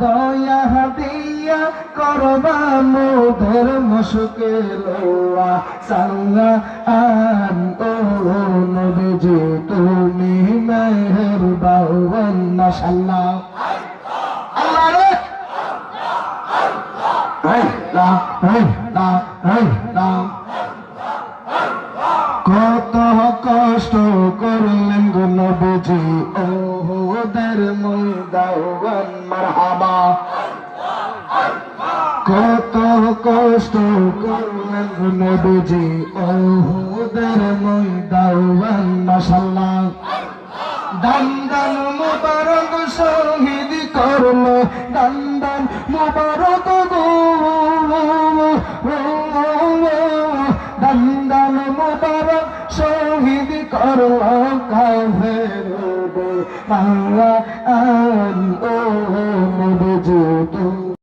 দয়া দিয়া করবা মোদের মুশকে লোয়া সাঙ্গা আন ও নবীজি, তুমি মেহের বাউন মাশাল্লাহ আল্লাহ! কত কষ্ট গো নবীজি ওদের ময়দান মারহাবা কত কষ্ট করলেন নবীজি ওদের ময়দান মাশাল্লাহ দান দান মুবারক শহীদ মুবারক শহীদ করো কাফের বাংলা আন ও নবজি তুমি